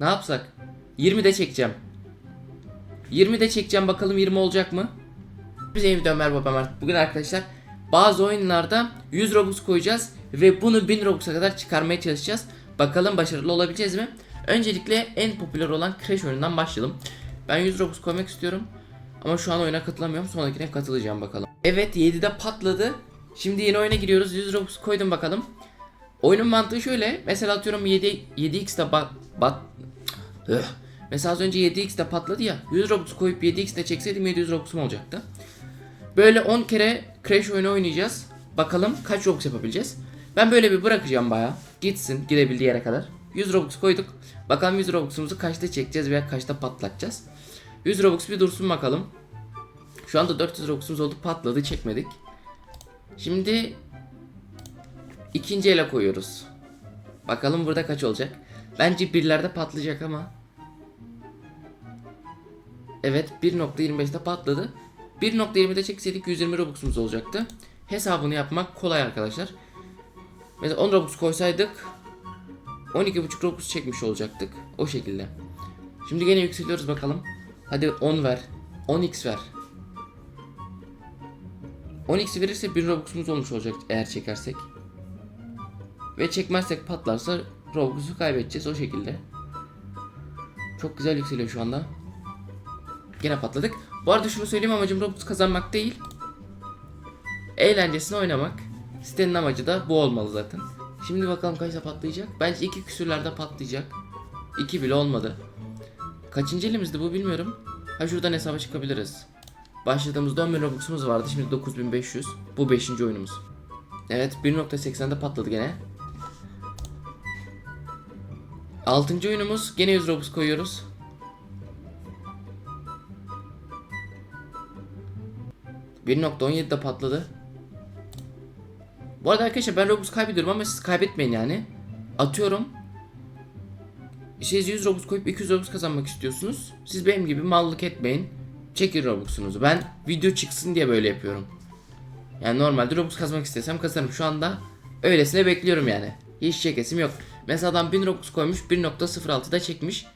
Ne yapsak? 20 de çekeceğim. 20 de çekeceğim bakalım 20 olacak mı? Biz yeni video Ömer Baba Mert. Bugün arkadaşlar bazı oyunlarda 100 Robux koyacağız ve bunu 1000 Robux'a kadar çıkarmaya çalışacağız. Bakalım başarılı olabileceğiz mi? Öncelikle en popüler olan Crash oyunundan başlayalım. Ben 100 Robux koymak istiyorum. Ama şu an oyuna katılamıyorum. Sonrakine katılacağım bakalım. Evet 7'de patladı. Şimdi yeni oyuna giriyoruz. 100 Robux koydum bakalım. Oyunun mantığı şöyle. Mesela atıyorum 7 7x'te bat bat Üh. Mesela az önce 7x'te patladı ya. 100 Robux koyup 7x'te çekseydim 700 Robux'um olacaktı. Böyle 10 kere Crash oyunu oynayacağız. Bakalım kaç Robux yapabileceğiz. Ben böyle bir bırakacağım baya. Gitsin gidebildiği yere kadar. 100 Robux koyduk. Bakalım 100 Robux'umuzu kaçta çekeceğiz veya kaçta patlatacağız. 100 Robux bir dursun bakalım. Şu anda 400 Robux'umuz oldu patladı çekmedik. Şimdi ikinci ele koyuyoruz. Bakalım burada kaç olacak. Bence birlerde patlayacak ama. Evet 1.25'te patladı. 1.20'de çekseydik 120 Robux'umuz olacaktı. Hesabını yapmak kolay arkadaşlar. Mesela 10 Robux koysaydık 12.5 Robux çekmiş olacaktık. O şekilde. Şimdi gene yükseliyoruz bakalım. Hadi 10 ver. 10x ver. 10x verirse 1 Robux'umuz olmuş olacak eğer çekersek. Ve çekmezsek patlarsa Robux'u kaybedeceğiz o şekilde. Çok güzel yükseliyor şu anda. Gene patladık. Bu arada şunu söyleyeyim amacım Robux kazanmak değil. Eğlencesine oynamak. Sitenin amacı da bu olmalı zaten. Şimdi bakalım kaçta patlayacak. Bence iki küsürlerde patlayacak. İki bile olmadı. Kaçıncı elimizdi bu bilmiyorum. Ha şuradan hesaba çıkabiliriz. Başladığımızda 10.000 Robux'umuz vardı. Şimdi 9500. Bu 5. oyunumuz. Evet 1.80'de patladı gene. 6. oyunumuz. Gene 100 Robux koyuyoruz. De patladı. Bu arada arkadaşlar ben Robux kaybediyorum ama siz kaybetmeyin yani. Atıyorum. Siz 100 Robux koyup 200 Robux kazanmak istiyorsunuz. Siz benim gibi mallık etmeyin. Çekin Robux'unuzu. Ben video çıksın diye böyle yapıyorum. Yani normalde Robux kazanmak istesem kazanırım. Şu anda öylesine bekliyorum yani. Hiç çekesim yok. Mesela adam 1000 Robux koymuş 1.06'da çekmiş.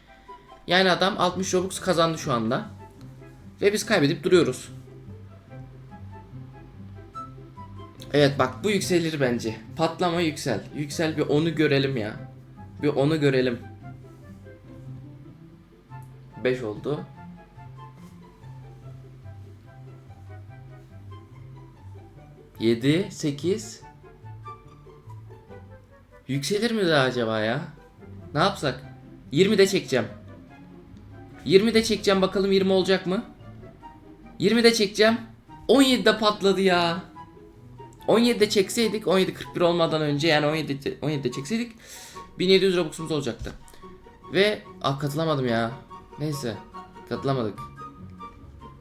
Yani adam 60 Robux kazandı şu anda. Ve biz kaybedip duruyoruz. Evet bak bu yükselir bence. Patlama yüksel. Yüksel bir onu görelim ya. Bir onu görelim. 5 oldu. Yedi, sekiz. Yükselir mi daha acaba ya? Ne yapsak? 20 de çekeceğim. 20 de çekeceğim bakalım 20 olacak mı? 20 de çekeceğim. 17'de patladı ya. 17'de çekseydik 17.41 olmadan önce yani 17 17'de çekseydik 1700 Robux'umuz olacaktı. Ve ah katılamadım ya. Neyse katılamadık.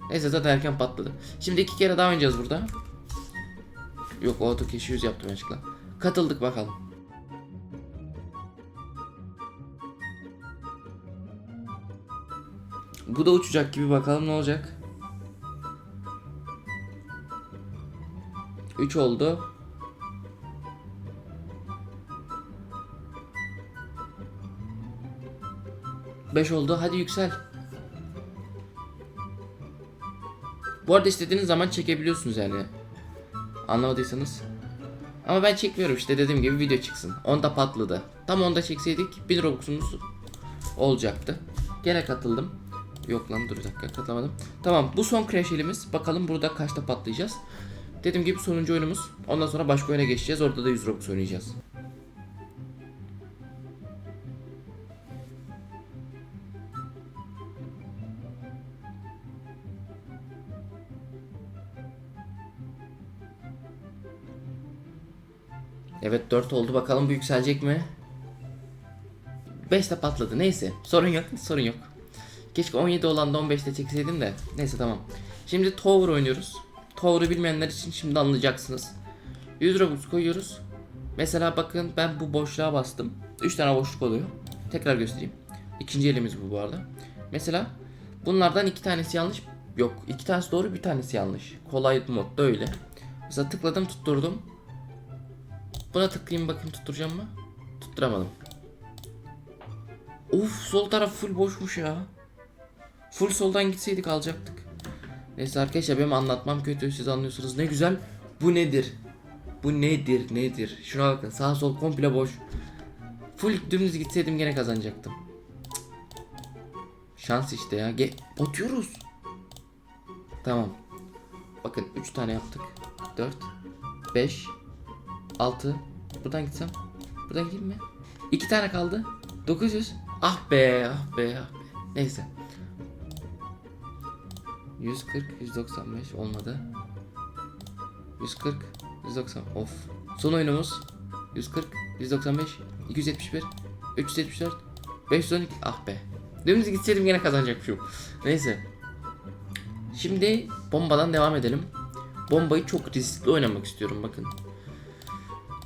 Neyse zaten erken patladı. Şimdi iki kere daha oynayacağız burada. Yok auto cash 100 yaptım açıkla. Katıldık bakalım. Bu da uçacak gibi bakalım ne olacak. 3 oldu. Beş oldu. Hadi yüksel. Bu arada istediğiniz zaman çekebiliyorsunuz yani. Anlamadıysanız. Ama ben çekmiyorum işte dediğim gibi video çıksın. Onda patladı. Tam onda çekseydik 1000 Robux'umuz olacaktı. Gene katıldım. Yok lan dur bir dakika katılamadım. Tamam bu son crash elimiz. Bakalım burada kaçta patlayacağız. Dediğim gibi sonuncu oyunumuz. Ondan sonra başka oyuna geçeceğiz. Orada da 100 Robux oynayacağız. Evet 4 oldu. Bakalım bu yükselecek mi? 5 de patladı. Neyse. Sorun yok. Sorun yok. Keşke 17 olan da 15'te çekseydim de. Neyse tamam. Şimdi Tower oynuyoruz. Tower'ı bilmeyenler için şimdi anlayacaksınız. 100 Robux koyuyoruz. Mesela bakın ben bu boşluğa bastım. 3 tane boşluk oluyor. Tekrar göstereyim. İkinci elimiz bu bu arada. Mesela bunlardan iki tanesi yanlış. Yok iki tanesi doğru bir tanesi yanlış. Kolay modda öyle. Mesela tıkladım tutturdum. Buna tıklayayım bakayım tutturacağım mı? Tutturamadım. Of sol taraf full boşmuş ya. Full soldan gitseydik alacaktık. Neyse arkadaşlar benim anlatmam kötü siz anlıyorsunuz. Ne güzel. Bu nedir? Bu nedir nedir? Şuna bakın sağ sol komple boş. Full dümdüz gitseydim gene kazanacaktım. Şans işte ya. Ge batıyoruz. Tamam. Bakın 3 tane yaptık. 4 5 6 Buradan gitsem. Buradan gideyim mi? 2 tane kaldı. 900. Ah be, ah be, ah be. Neyse. 140 195 olmadı. 140 190 of. Son oyunumuz 140 195 271 374 512 ah be. Dümdüz gitseydim yine kazanacakmışım. Neyse. Şimdi bombadan devam edelim. Bombayı çok riskli oynamak istiyorum bakın.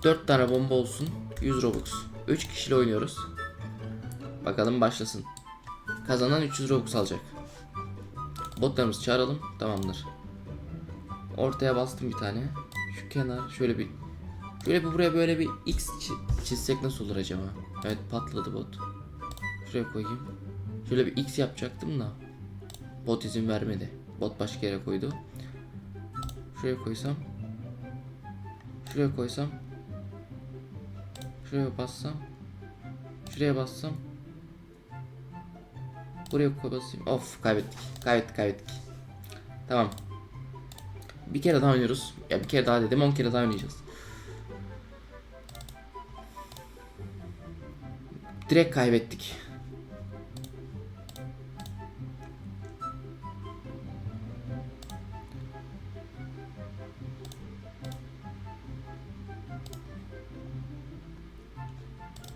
4 tane bomba olsun. 100 Robux. 3 kişiyle oynuyoruz. Bakalım başlasın. Kazanan 300 Robux alacak. Botlarımızı çağıralım. Tamamdır. Ortaya bastım bir tane. Şu kenar şöyle bir şöyle bir buraya böyle bir X çi- çizsek nasıl olur acaba? Evet patladı bot. Şuraya koyayım. Şöyle bir X yapacaktım da bot izin vermedi. Bot başka yere koydu. Şuraya koysam. Şuraya koysam. Şuraya bassam. Şuraya bassam. Buraya basayım. Of kaybettik. Kaybettik kaybettik. Tamam. Bir kere daha oynuyoruz. Ya bir kere daha dedim 10 kere daha oynayacağız. Direkt kaybettik.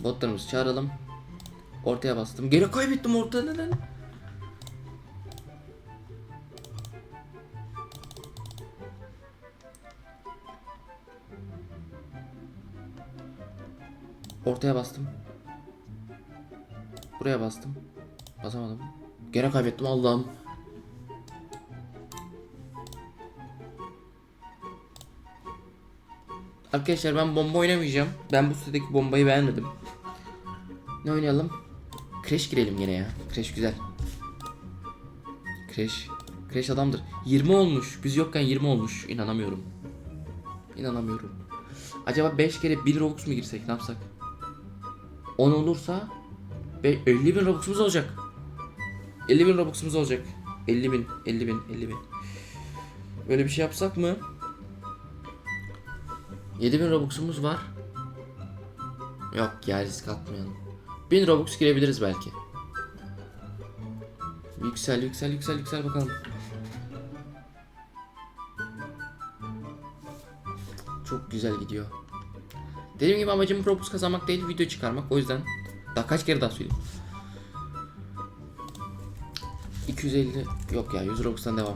Botlarımızı çağıralım. Ortaya bastım. Geri kaybettim ortada neden? Ortaya bastım. Buraya bastım. Basamadım. Gene kaybettim Allah'ım. Arkadaşlar ben bomba oynamayacağım. Ben bu sitedeki bombayı beğenmedim. Ne oynayalım? Crash girelim yine ya. Crash güzel. Crash. Crash adamdır. 20 olmuş. Biz yokken 20 olmuş. İnanamıyorum. İnanamıyorum. Acaba 5 kere 1 Robux mu girsek ne yapsak? 10 olursa be- 50 bin Robux'umuz olacak. 50 bin Robux'umuz olacak. 50 bin, 50 bin, 50 bin. Böyle bir şey yapsak mı? 7 bin Robux'umuz var. Yok ya risk atmayalım. 1000 Robux girebiliriz belki. Yüksel yüksel yüksel yüksel bakalım. Çok güzel gidiyor. Dediğim gibi amacım Robux kazanmak değil video çıkarmak o yüzden daha kaç kere daha söyleyeyim. 250 yok ya 100 Robux'tan devam.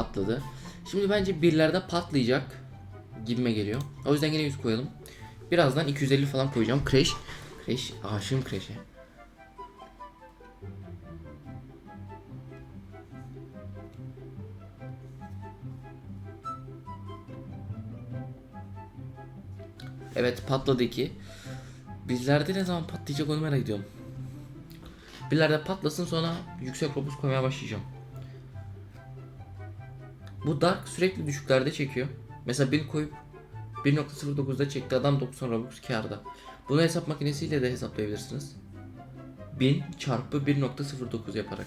Patladı. Şimdi bence birlerde patlayacak gibime geliyor. O yüzden yine 100 koyalım. Birazdan 250 falan koyacağım. Crash. Crash. Aşığım Crash'e. Evet patladı iki. Bizlerde ne zaman patlayacak onu merak ediyorum. Birlerde patlasın sonra yüksek robux koymaya başlayacağım. Bu Dark sürekli düşüklerde çekiyor. Mesela 1000 koyup 1.09'da çekti adam 90 Robux kârda. Bunu hesap makinesiyle de hesaplayabilirsiniz. 1000 çarpı 1.09 yaparak.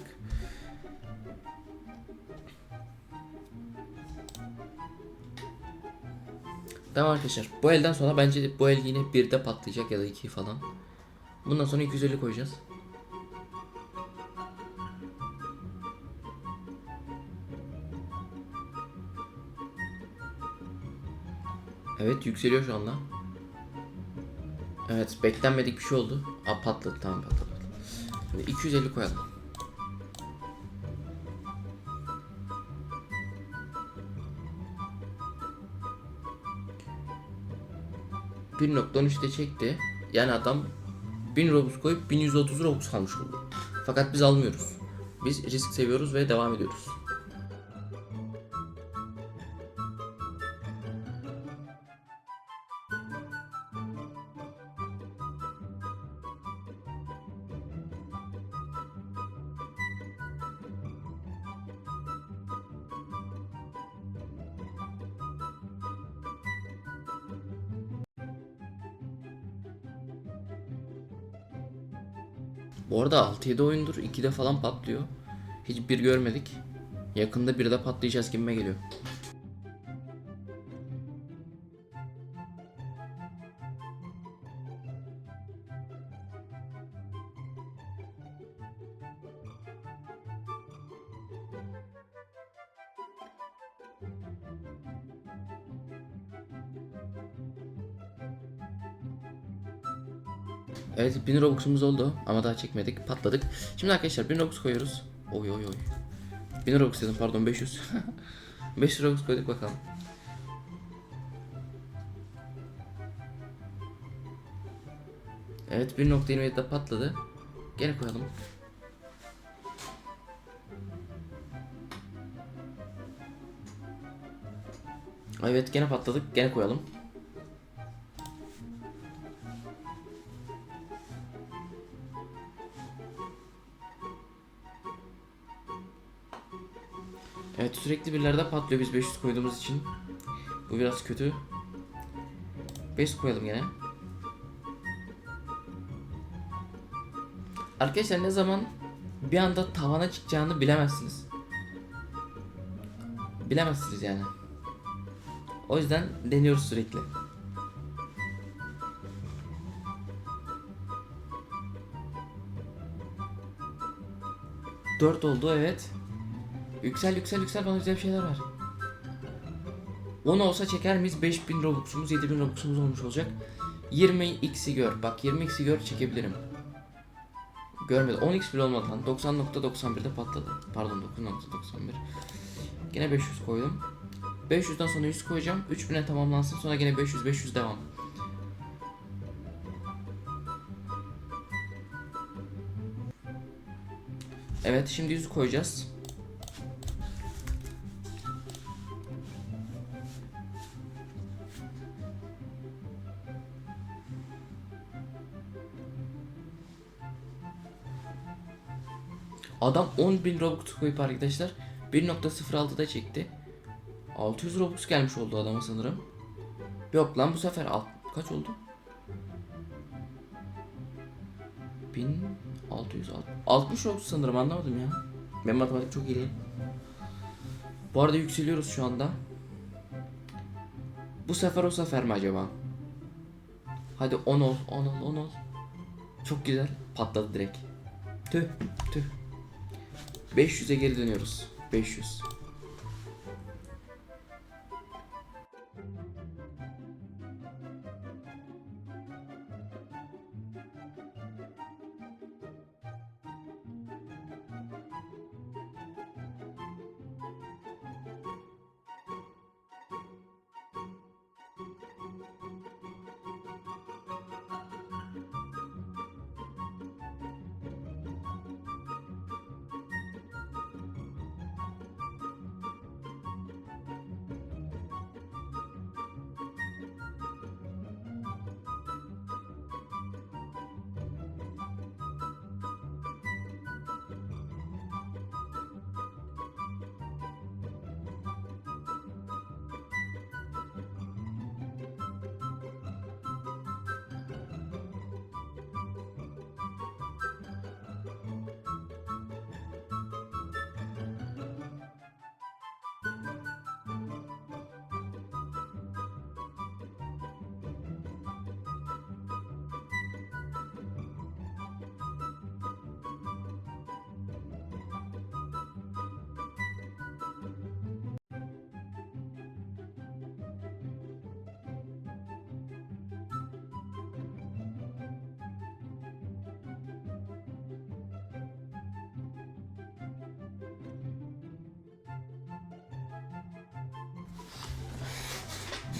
Tamam arkadaşlar. Bu elden sonra bence bu el yine 1'de patlayacak ya da 2 falan. Bundan sonra 250 koyacağız. Evet yükseliyor şu anda. Evet beklenmedik bir şey oldu. Aa patladı tamam patladı. Şimdi 250 koyalım. Bir nokta çekti. Yani adam 1000 Robux koyup 1130 Robux kalmış oldu. Fakat biz almıyoruz. Biz risk seviyoruz ve devam ediyoruz. Bu arada 6-7 oyundur 2'de falan patlıyor. Hiç bir görmedik. Yakında bir de patlayacağız gibime geliyor. Evet 1000 Robux'umuz oldu ama daha çekmedik patladık. Şimdi arkadaşlar 1000 Robux koyuyoruz. Oy oy oy. 1000 Robux dedim pardon 500. 500 Robux koyduk bakalım. Evet 1.27'de patladı. Gene koyalım. Evet gene patladık. Gene koyalım. Sürekli birlerde patlıyor biz 500 koyduğumuz için. Bu biraz kötü. 5 koyalım gene. Arkadaşlar ne zaman bir anda tavana çıkacağını bilemezsiniz. Bilemezsiniz yani. O yüzden deniyoruz sürekli. Dört oldu evet. Yüksel yüksel yüksel bana güzel şeyler ver. 10 olsa çeker miyiz? 5000 Robux'umuz 7000 Robux'umuz olmuş olacak. 20x'i gör. Bak 20x'i gör çekebilirim. Görmedi. 10x bile olmadı lan. 90.91'de patladı. Pardon 9.91. Yine 500 koydum. 500'den sonra 100 koyacağım. 3000'e tamamlansın. Sonra yine 500 500 devam. Evet şimdi 100 koyacağız. Adam 10.000 Robux koyup arkadaşlar 1.06'da çekti. 600 Robux gelmiş oldu adama sanırım. Yok lan bu sefer alt, kaç oldu? 1600 60 Robux sanırım anlamadım ya. Ben matematik çok iyi. Bu arada yükseliyoruz şu anda. Bu sefer o sefer mi acaba? Hadi 10 ol, 10 ol, 10 ol. Çok güzel. Patladı direkt. Tüh. 500'e geri dönüyoruz. 500.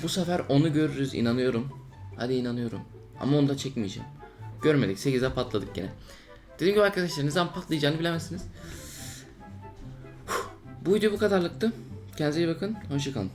Bu sefer onu görürüz inanıyorum. Hadi inanıyorum. Ama onu da çekmeyeceğim. Görmedik 8'e patladık yine. Dediğim gibi arkadaşlar ne zaman patlayacağını bilemezsiniz. Bu video bu kadarlıktı. Kendinize iyi bakın. Hoşçakalın.